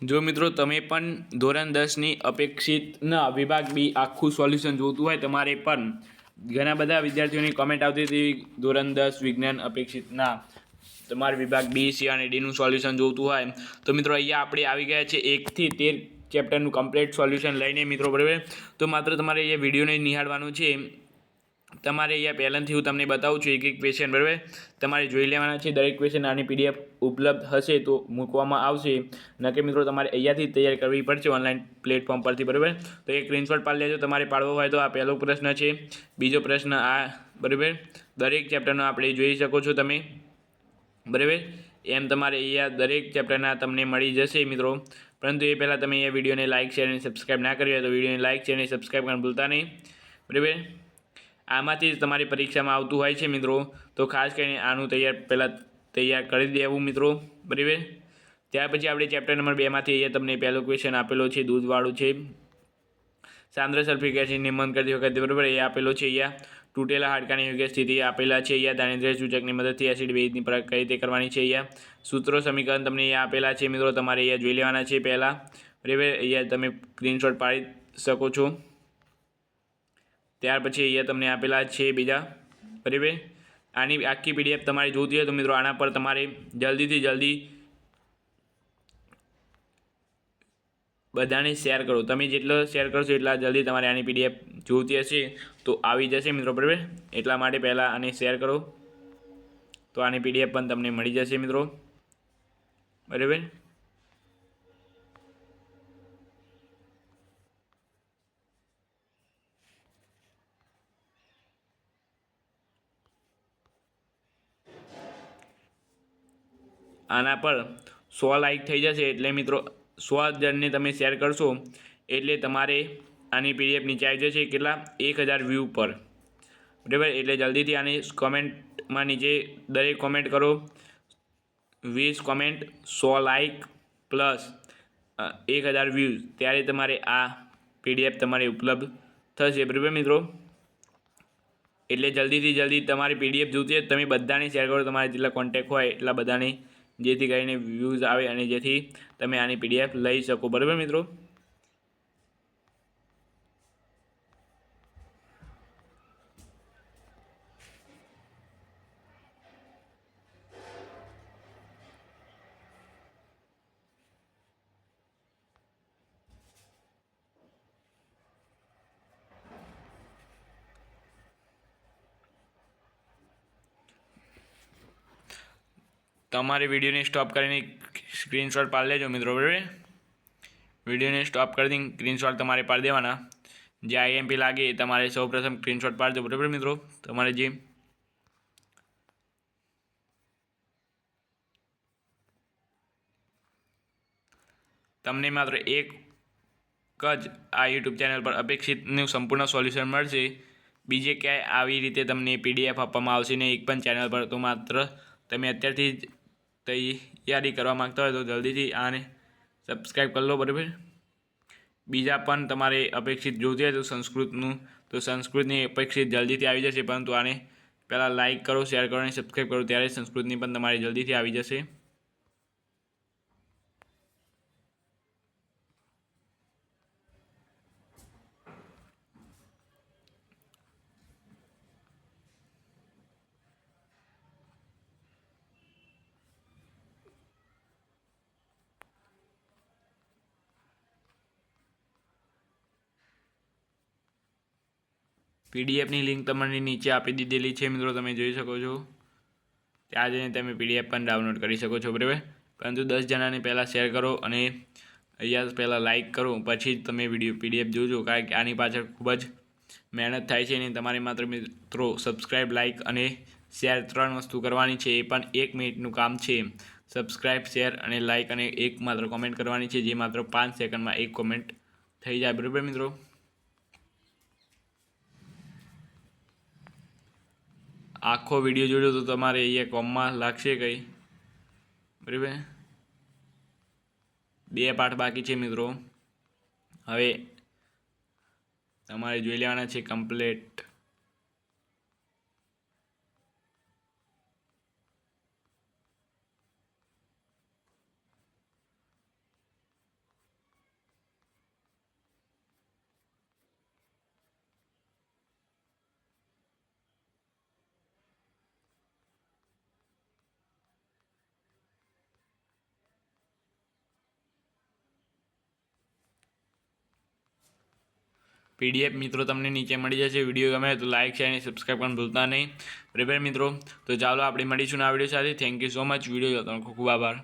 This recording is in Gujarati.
જો મિત્રો તમે પણ ધોરણ દસની અપેક્ષિતના વિભાગ બી આખું સોલ્યુશન જોતું હોય તમારે પણ ઘણા બધા વિદ્યાર્થીઓની કોમેન્ટ આવતી હતી, ધોરણ દસ વિજ્ઞાન અપેક્ષિતના તમારે વિભાગ બી સી અને ડીનું સોલ્યુશન જોતું હોય. તો મિત્રો અહીંયા આપણે આવી ગયા છે એકથી તેર ચેપ્ટરનું કમ્પ્લીટ સોલ્યુશન લઈને મિત્રો બરાબર. તો માત્ર તમારે અહીંયા વિડીયોને નિહાળવાનું છે. તમારે અહીંયા પહેલાંથી હું તમને બતાવું છું એક એક ક્વેશ્ચન બરાબર? તમારે જોઈ લેવાના છે. દરેક ક્વેશ્ચન આની પીડીએફ ઉપલબ્ધ હશે તો મૂકવામાં આવશે. નકે મિત્રો, તમારે અહીંયાથી તૈયાર કરવી પડશે ઓનલાઈન પ્લેટફોર્મ પરથી, બરાબર? તો એક સ્ક્રીનશોટ પાડી લેજો. તમારે પાડવો હોય તો આ પહેલો પ્રશ્ન છે. બીજો પ્રશ્ન આ, બરાબર? દરેક ચેપ્ટરનો આપણે જોઈ શકો છો તમે. બરાબર? એમ તમારે અહીંયા દરેક ચેપ્ટરના તમને મળી જશે મિત્રો. પરંતુ એ પહેલાં તમે અહીંયા વિડીયોને લાઇક શેર અને સબસ્ક્રાઈબ ના કરી હોય તો વિડીયોને લાઇક શેર અને સબસ્ક્રાઈબ કરવાનું ભૂલતા નહીં. બરાબર? આમાંથી જ તમારી પરીક્ષામાં આવતું હોય છે મિત્રો. તો ખાસ કરીને આનું તૈયાર, પહેલાં તૈયાર કરી દેવું મિત્રો, બરાબર? ત્યાર પછી આપણે ચેપ્ટર નંબર બેમાંથી અહીંયા તમને પહેલો ક્વેશ્ચન આપેલો છે, દૂધવાળું છે. સાંદ્ર સલ્ફિક એસિડ નિમન કરતી વખતે, બરાબર? એ આપેલો છે અહીંયા. તૂટેલા હાડકાની યોગ્ય સ્થિતિ આપેલા છે અહીંયા. દારિદ્ર્ય સૂચકની મદદથી એસિડ બેઝની કઈ રીતે કરવાની છે અહીંયા? સૂત્રો સમીકરણ તમને અહીંયા આપેલા છે મિત્રો, તમારે અહીંયા જોઈ લેવાના છે પહેલાં. બરાબર? અહીંયા તમે સ્ક્રીનશોટ પાડી શકો છો. ત્યાર પછી અહીંયા તમને આપેલા છે બીજા. બરાબર? આની આખી પીડીએફ તમારે જોતી હોય તો મિત્રો આના પર તમારે જલ્દીથી જલ્દી બધાને શેર કરો. તમે જેટલો શેર કરશો એટલા જલ્દી તમારે આની પીડીએફ જોતી હશે તો આવી જશે મિત્રો, બરાબર? એટલા માટે પહેલાં આને શેર કરો. તો આની પીડીએફ પણ તમને મળી જશે મિત્રો. બરાબર? આના પર સો લાઇક થઈ જશે. એટલે મિત્રો, સો જણને તમે શેર કરશો, એટલે તમારે આની પીડીએફ નીચે આવી જશે કેટલા? એક હજાર વ્યૂ પર. બરાબર? એટલે જલ્દીથી આની કોમેન્ટમાં નીચે દરેક કોમેન્ટ કરો. વીસ કોમેન્ટ સો લાઇક પ્લસ એક હજાર વ્યૂઝ ત્યારે તમારે આ પીડીએફ તમારે ઉપલબ્ધ થશે. બરાબર મિત્રો? એટલે જલ્દીથી જલ્દી તમારી પીડીએફ જોતી તમે બધાને શેર કરો. તમારા જેટલા કોન્ટેક્ટ હોય એટલા બધાને જેથી કરીને વ્યૂઝ આવે અને જેથી તમે આની પીડીએફ લઈ શકો. બરાબર મિત્રો? તમારે વિડીયોને સ્ટોપ કરીને સ્ક્રીનશોટ પાડી લેજો મિત્રો, બરાબર વિડીયોને સ્ટોપ કરી દઈને સ્ક્રીનશોટ તમારે પાડી દેવાના. જે આઈએમપી લાગે એ તમારે સૌપ્રથમ સ્ક્રીનશોટ પાડજો બરાબર મિત્રો? તમારે જે તમને માત્ર એક જ આ યુટ્યુબ ચેનલ પર અપેક્ષિતનું સંપૂર્ણ સોલ્યુશન મળશે. બીજે ક્યાંય આવી રીતે તમને પીડીએફ આપવામાં આવશે ને એક પણ ચેનલ પર તો માત્ર તમે અત્યારથી જ તૈયારી કરવા માગતા હોય તો જલ્દીથી આને સબસ્ક્રાઈબ કરી લો, બરાબર? બીજા પણ તમારે અપેક્ષિત જોતી હોય તો સંસ્કૃતનું, તો સંસ્કૃતની અપેક્ષિત જલ્દીથી આવી જશે, પરંતુ આને પહેલાં લાઇક કરો શેર કરો અને સબસ્ક્રાઈબ કરો, ત્યારે સંસ્કૃતની પણ તમારી જલ્દીથી આવી જશે. પીડીએફની લિંક તમને નીચે આપી દીધેલી છે, મિત્રો, તમે જોઈ શકો છો. ત્યાં જઈને તમે પીડીએફ પણ ડાઉનલોડ કરી શકો છો, બરાબર? પરંતુ દસ જણાને પહેલાં શેર કરો અને અહીંયા પહેલાં લાઇક કરો, પછી જ તમે વીડિયો, પીડીએફ જોજો, કારણ કે આની પાછળ ખૂબ જ મહેનત થાય છે અને તમારે માત્ર મિત્રો સબસ્ક્રાઈબ લાઇક અને શેર ત્રણ વસ્તુ કરવાની છે, એ પણ એક મિનિટનું કામ છે. સબસ્ક્રાઈબ શેર અને લાઇક અને એક માત્ર કોમેન્ટ કરવાની છે, જે માત્ર પાંચ સેકન્ડમાં એક કોમેન્ટ થઈ જાય, બરાબર, મિત્રો? આખો વીડિયો જોજો તો તમારે અહીંયા કોમમાં લાગશે કંઈ. બરાબર બે પાઠ બાકી છે મિત્રો. હવે તમારે જોઈ લેવાના છે કમ્પ્લેટ પીડીએફ મિત્રો તમને નીચે મળી જશે. વીડિયો ગમે તો લાઇક શેર અને સબસ્ક્રાઈબ પણ ભૂલતા નહીં. બરાબર મિત્રો? તો ચાલો આપણે મળીશું આ વીડિયો સાથે. Thank you so much video ખૂબ ખૂબ આભાર.